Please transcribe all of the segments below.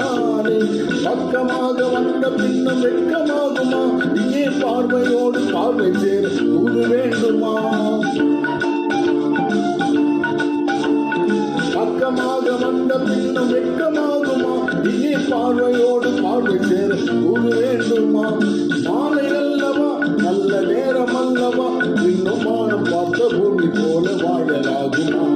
நானே பக்கமாக வந்த பின்னம் வெட்கமாகுமா? நீயே பார்வையோடு பார்வை சேர கூறு வேண்டுமா? பக்கமாக வந்த பின்னம் வெட்கமாகுமா? நீயே பார்வையோடு பார்வை சேர கூறு வேண்டுமா? மாலை அல்லவா நல்ல நேரம் அல்லவா இன்னும் பார்த்த பூமி போல வாழலாகுமா?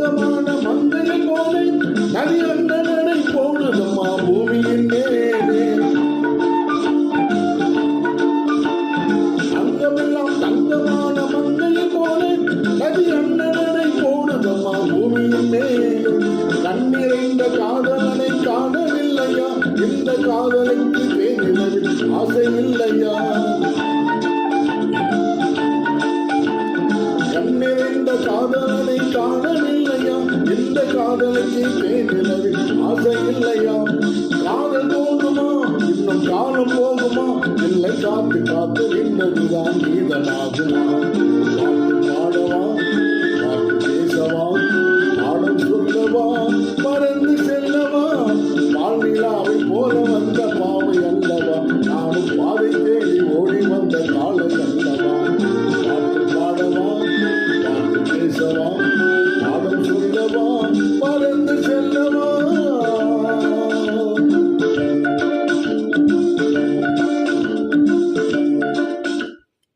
அங்கமெல்லாம் தங்கமான போதை நதி அந்த நடை போனதம்மா பூமியின் மேலே. அங்கமெல்லாம் தங்கமான மந்தையை போதை நதி அந்த நடை போனதம்மா பூமியின் மேலே. கண்ணிறைந்த காதலனை காணவில்லையா? இந்த காதலுக்கு பேரில் ஆசை இல்லையா காதலுக்கு பேரினவில் ஆசை இல்லையா? காதல் போகுமா இன்னும் காலம் போகுமா? இல்லை காத்து காத்து நின்றதுதான் கீதனாகுமா? காத்து பாடவா? காத்து பேசவா? பாடம் சொல்லவா? மறந்து செல்லவா? வாழ்நிலா